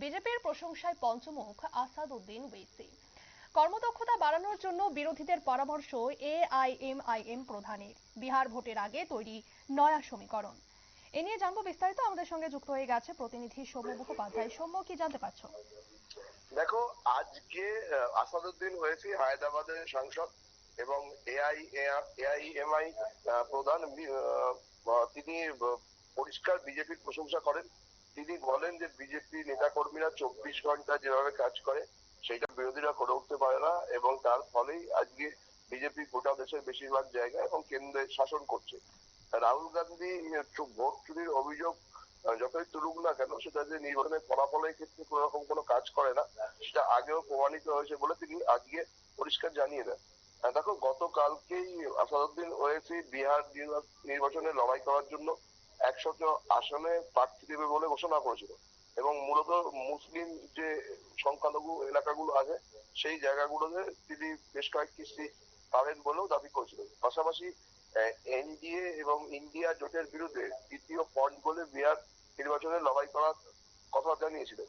বিজেপির প্রশংসায় পঞ্চমুখ আসাদউদ্দিন ওয়েসি। কর্মদক্ষতা বাড়ানোর জন্য বিরোধীদের পরামর্শ এআইএমআইএম প্রধানের। বিহার ভোটের আগে তৈরি নয়া সমীকরণ। এ নিয়ে জানব বিস্তারিত। আমাদের সঙ্গে যুক্ত হয়ে গেছে প্রতিনিধি সৌম্য মুখোপাধ্যায়। সৌম্য, কি জানতে পারছ? দেখো, আজকে আসাদুদ্দিন ওয়েসি হায়দ্রাবাদের সাংসদ এবং এআই এআইএমআই প্রধান তিনি পরিষ্কার বিজেপির প্রশংসা করেন। তিনি বলেন যে বিজেপি নেতাকর্মীরা চব্বিশ ঘণ্টা যেভাবে কাজ করে, সেটা বিরোধীরা করে উঠতে পারে না এবং তার ফলেই আজকে বিজেপি গোটা দেশের বেশিরভাগ জায়গায় এবং কেন্দ্রে শাসন করছে। রাহুল গান্ধী ভোট চুরির অভিযোগ যতই তুলুক না কেন, সেটা যে নির্বাচনের ফলাফলের ক্ষেত্রে কোনো রকম কোনো কাজ করে না, সেটা আগেও প্রমাণিত হয়েছে বলে তিনি আজকে পরিষ্কার জানিয়ে দেন। দেখো, গতকালকেই আসাদুদ্দিন ওয়েসি বিহার নির্বা- নির্বাচনে লড়াই করার জন্য একশত আসনে প্রার্থী দেবে বলে ঘোষণা করেছিল। এবং মূলত মুসলিম যে সংখ্যালঘু এলাকাগুলো আছে, সেই জায়গাগুলোতে তিনি বেশ কয়েকটি সিট পাবেন বলেও দাবি করেছিলেন। পাশাপাশি এনডিএ এবং ইন্ডিয়া জোটের বিরুদ্ধে দ্বিতীয় পয়েন্ট বলে বিহার নির্বাচনে লড়াই করার কথা জানিয়েছিলেন।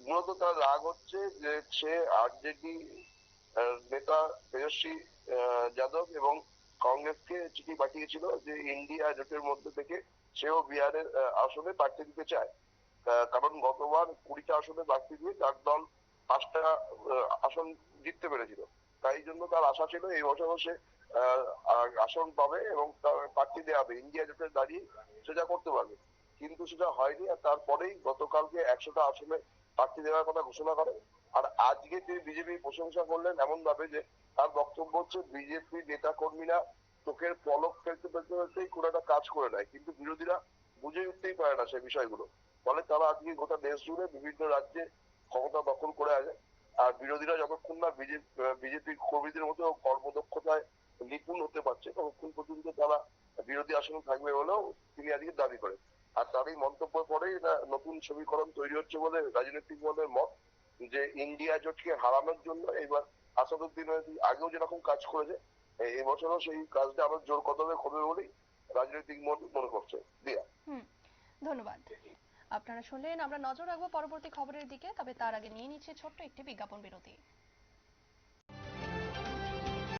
মূলত তার রাগ হচ্ছে যে সে আরজেডি নেতা তেজস্বী যাদব এবং কংগ্রেসকে চিঠি পাঠিয়েছিল যে ইন্ডিয়া জোটের মধ্যে থেকে সেও বিহারের আসনে প্রার্থী দিতে চায়। কারণ গতবার কুড়িটা আসনে প্রার্থী দিয়ে তার দল পাঁচটা আসন জিততে পেরেছিল। তাই জন্য তার আশা ছিল এই বছরও সে আসন পাবে এবং তার প্রার্থী দেওয়া হবে। ইন্ডিয়া জোটে দাঁড়িয়ে সেটা করতে পারবে। কিন্তু সেটা হয়নি আর তারপরেই গতকালকে একশোটা আসনে প্রার্থী দেওয়ার কথা ঘোষণা করে। আর আজকে তিনি বিজেপি প্রশংসা করলেন এমন ভাবে যে তার বক্তব্য হচ্ছে, বিজেপি নেতা কর্মীরা চোখের পলক ফেলতে ফেলতে ফেলতেই কোনো একটা কাজ করে নেয়। কিন্তু বিরোধীরা বুঝে উঠতেই পারে না সেই বিষয়গুলো। ফলে তারা আজকে গোটা দেশ জুড়ে বিভিন্ন রাজ্যে ক্ষমতা দখল করে আছে। আর বিরোধীরা যতক্ষণ না বিজেপি কর্মীদের মতো কর্মদক্ষতায় নিপুণ হতে পারছে, ততক্ষণ পর্যন্ত তারা বিরোধী আসনে থাকবে বলেও তিনি আজকে দাবি করেন। আর তার এই মন্তব্য পরেই নতুন সমীকরণ তৈরি হচ্ছে বলে রাজনৈতিক মহলের মত যে ইন্ডিয়া জোটকে হারানোর জন্য এবার আসাদুদ্দিন আগেও যেরকম কাজ করেছে এবছরও সেই কাজটা আবার জোর কদমে করবে বলেই রাজনৈতিক মন মনে করছে। দিয়া। ধন্যবাদ। আপনারা শুনলেন, আমরা নজর রাখব পরবর্তী খবরের দিকে, তবে তার আগে নিয়ে নিচ্ছে ছোট্ট একটি বিজ্ঞাপন বিরতি।